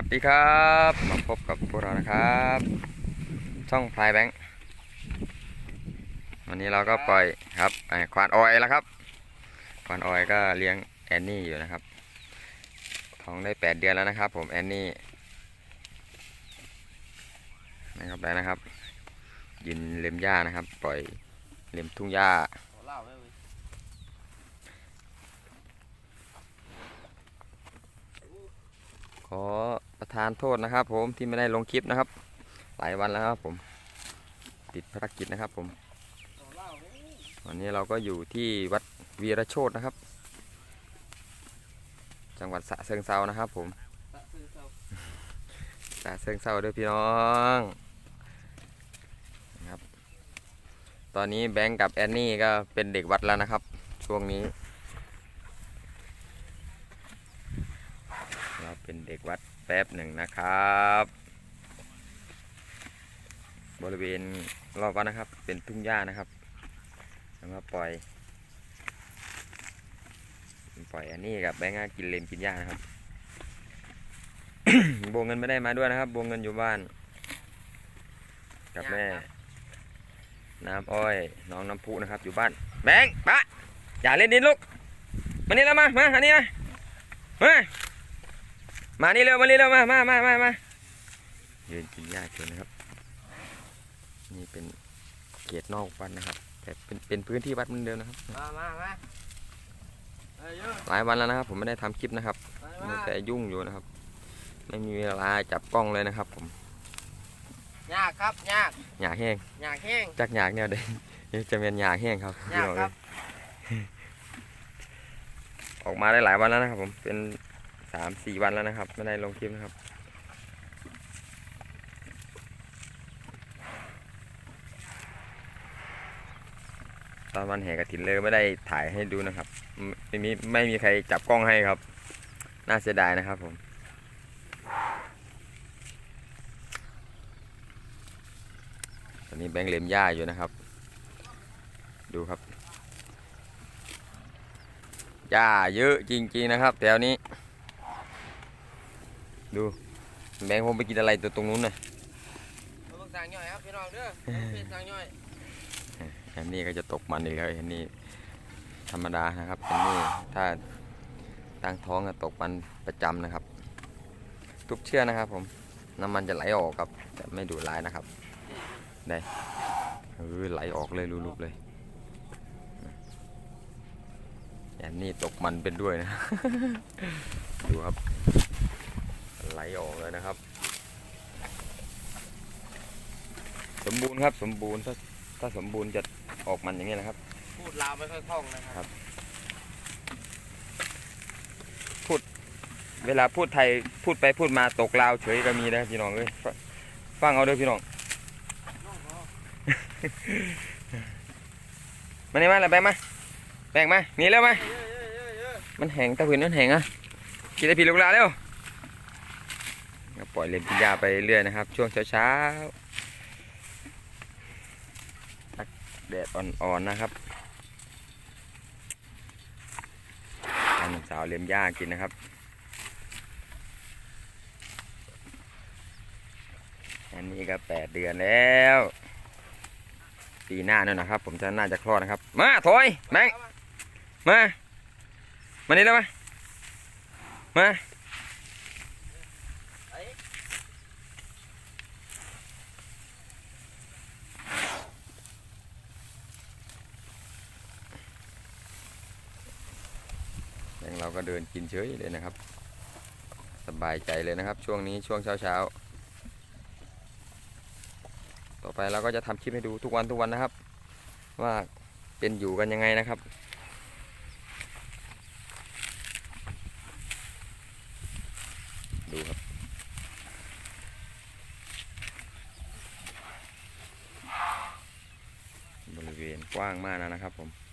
วัสดีครับมาพบกับพวกเรานะครับ ช่องพลายแบงค์วันนี้เราก็ปล่อยครับไอ้ควานออยแล้วครับ ควานออยก็เลี้ยงแอนนี่อยู่นะครับท้องได้แปดเดือนแล้วนะครับ ผมแอนนี่นะครับไปนะครับยินเล็มหญ้านะครับ ปล่อยเล็มทุ่งหญ้าขอ ประทานโทษนะครับ ผมที่ไม่ได้ลงคลิปนะครับ หลายวันแล้วครับผมติดภารกิจนะครับผมวันนี้เราก็อยู่ที่วัดวีรโชตนะครับ จังหวัดสะเชิงเซานะครับผมสะเชิงเซาด้วยพี่น้องนะครับ ตอนนี้แบงก์กับแอนนี่ก็เป็นเด็กวัดแล้วนะครับ ช่วงนี้ เราเป็นเด็กวัด แป๊บหนึ่งนะครับ บริเวณรอบวัดนะครับ เป็นทุ่งหญ้านะครับแล้วมาปล่อยปล่อยอันนี้กับแบงก์กินเลมกินหญ้านะครับโบวเงินไม่ได้มาด้วยนะครับโบวเงินอยู่บ้าน กับแม่ น้ำอ้อย น้องน้ำพุนะครับ อยู่บ้าน แบงค์ปะอย่าเล่นดินลูกมานี่แล้วมามาอันนี้มามา มานี่เร็วมานี่เร็วมามามามามายืนกินหญ้าเฉยนะครับ นี่เป็นเขตนอกวัดนะครับ แต่เป็นเป็นพื้นที่วัดเหมือนเดิมนะครับ มามามาเอ้ยเยอะหลายวันแล้วนะครับ ผมไม่ได้ทำคลิปนะครับมามัมาวแต่ยุ่งอยู่นะครับ ไม่มีเวลาจับกล้องเลยนะครับ ผมยากครับยากหยาแห้งยากแห้ง จักหยากเนี่ยเด้เดี๋ยวจะเป็นหยาแห้งครับยากพี่น้องครับเอ้ยออกมาได้หลายวันแล้วนะครับ ผมเป็น สามสี่วันแล้วนะครับ ไม่ได้ลงคลิปนะครับ ตอนวันแห่กระถินเลยไม่ได้ถ่ายให้ดูนะครับไม่ม่มีไม่มีใครจับกล้องให้ครับ น่าเสียดายนะครับผมตอนนี้แบงค์เล็มหญ้าอยู่นะครับ ดูครับหญ้าเยอะจริงๆนะครับแถวนี้ ดูแบงค์ผมไปกินอะไรตัวตรงนู้นน่ะมาเบิ่งสั่งย่อยครับพี่น้องเด้อเป็นสั่งย่อยอันนี้ก็จะตกมันอีกแล้วอันนี้ธรรมดานะครับอันนี้ถ้าตั้งท้องก็ตกมันประจำนะครับ ทุกเชือกนะครับ ผมน้ำมันจะไหลออกครับแต่ไม่ดูดร้ายนะครับได้เออไหลออกเลยรูปๆเลยอันนี้ตกมันเป็นด้วยนะ ดูครับ ไหลออกเลยนะครับ สมบูรณ์ครับสมบูรณ์ถ้าถ้าสมบูรณ์จะออกมันอย่างนี้นะครับ พูดลาวไม่ค่อยคล่องนะครับเวลาพูดไทยพูดไปพูดมาตกลาวเฉยก็มีนะพี่น้องเอ้ยฟฟังเอาเด้อพี่น้องมานี่มาแล้วแบงมาแบงมาหนี่แล้วมาเยอะเยอะเยอะเยอะมันแห้งตะพื้นมันแห้งอะกินได้พี่ลูกหลานเร็วก็ ปล่อยเลนพิยาไปเรื่อยนะครับ ช่วงเช้าๆตักแดดอ่อนๆนะครับให้หนุ่มสาวเลี้ยงหญ้ากินนะครับอันนี้ก็แปดเดือนแล้ว ปีหน้านั่นนะครับ ผมจะน่าจะคลอดนะครับ มาถอยแบงมา มานี่แล้วมา มา เอ้ย แบงค์เรา ก็เดินกินเฉยเลยนะครับ สบายใจเลยนะครับ ช่วงนี้ช่วงเช้าเช้าๆต่อไปเราก็จะทำคลิปให้ดูทุกวันทุกวันนะครับ ว่าเป็นอยู่กันยังไงนะครับดูครับ บริเวณกว้างมากนะนะครับผม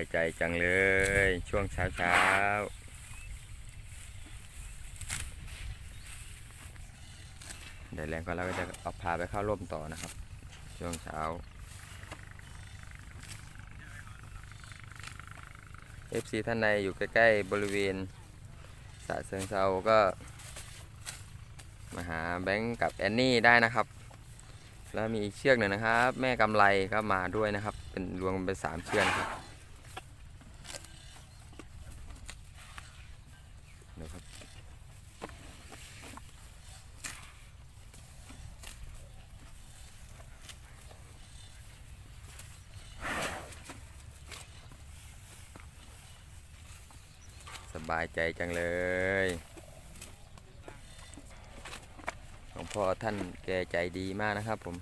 ายใจจังเลย ช่วงเช้าเช้าๆเดี๋ยวแรงก็เราก็จะเอาพาไปเข้าร่มต่อนะครับ ช่วงเช้า FC ท่านใดอยู่ใกล้ๆบริเวณสะเชิงเซาก็ มาหาแบงค์กับแอนนี่ได้นะครับ แล้วมีอีกเชือกหนึ่งนะครับ แม่กำไรก็มาด้วยนะครับ เป็นรวมเป็นสามเชือกครับเดี๋ยวครับ สบายใจจังเลยหลวงพ่อท่านแกใจดีมากนะครับผม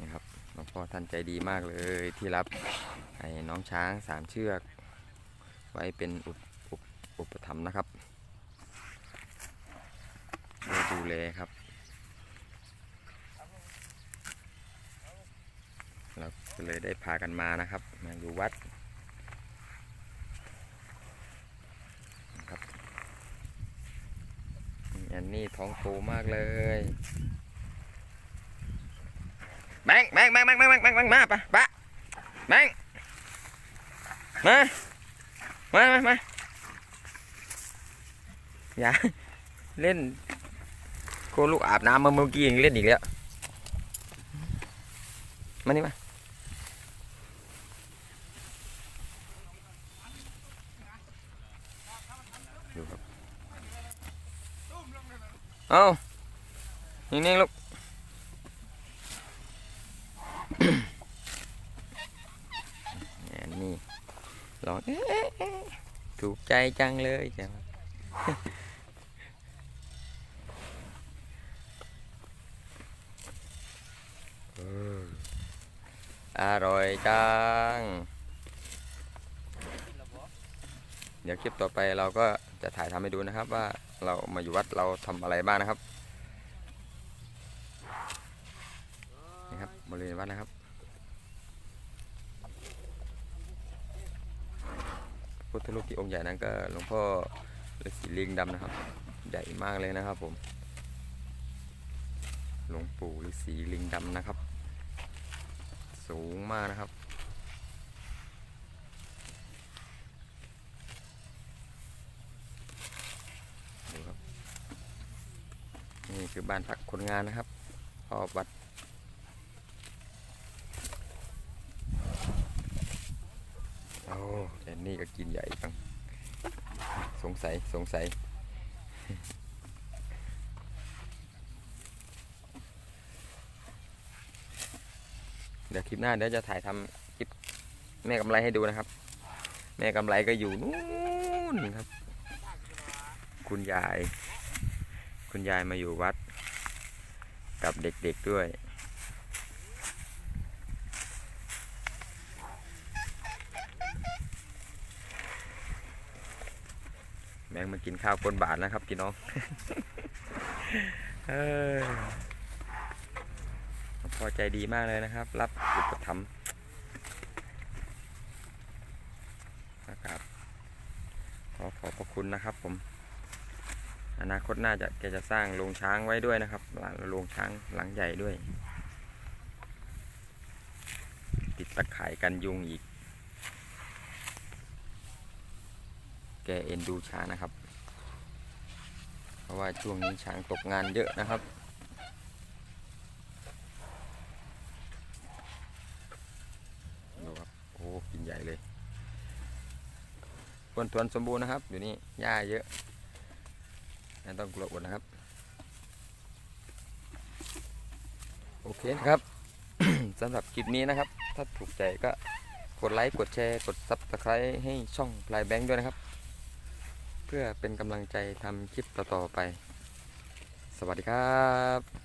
นะครับหลวงพ่อท่านใจดีมากเลยที่รับไอ้น้องช้างสามเชือก ไว้เป็นอุปอุปอุปถัมภ์นะครับดูแลครับเรา ก็เลยได้พากันมานะครับมาอยู่วัดครับอันนี้ท้องโตมากเลยแบงแบงแบงแบงแบงแบงแบงมาปะปะแบงมามามามาอย่าเล่นโคลูกอาบน้ำมาเมื่อกี้ยังเล่นอีกแล้วมานี่มา ดูครับ เอานิ่งๆลูกนี่ร้องถูกใจจังเลยจ้ะอร่อยจัง เดี๋ยวคลิปต่อไปเราก็ จะถ่ายทำให้ดูนะครับว่าเรามาอยู่วัดเราทำอะไรบ้างนะครับนี่ครับบริเวณวัดนะครับ พุทธรูปที่องค์ใหญ่นั้นก็หลวงพ่อฤาษีลิงดำนะครับ ใหญ่มากเลยนะครับผม หลวงปู่ฤาษีลิงดำนะครับ สูงมากนะครับ ดูครับ นี่คือบ้านพักคนงานนะครับพอวัดโอ้แอนนี่ก็กินใหญ่จังสงสัยสงสัยเดี๋ยวคลิปหน้าเดี๋ยวจะถ่ายทำคลิปแม่กำไรให้ดูนะครับ แม่กำไรก็อยู่นู่นครับ คุณยาย คุณยายมาอยู่วัด กับเด็กๆด้วย แมงมากินข้าวก้นบาทนะครับพี่น้องพอใจดีมากเลยนะครับ รับอุปถัมภ์นะครับขอขอบพระคุณนะครับผม อนาคตน่าจะแกจะสร้างโรงช้างไว้ด้วยนะครับหลังโรงช้างหลังใหญ่ด้วย ติดตะข่ายกันยุงอีก แกเอ็นดูช้างนะครับ เพราะว่าช่วงนี้ช้างตกงานเยอะนะครับดูครับโอ้กินใหญ่เลยอ้วนทวนสมบูรณ์นะครับ อยู่นี่หญ้าเยอะ ไม่ต้องกลัวอดนะครับ โอเคนะครับสำหรับคลิปนี้นะครับ ถ้าถูกใจก็กดไลค์กดแชร์กด s u b สไครต์ให้ช่องพลายแบงค์ด้วยนะครับ เพื่อเป็นกำลังใจทำคลิปต่อๆไป สวัสดีครับ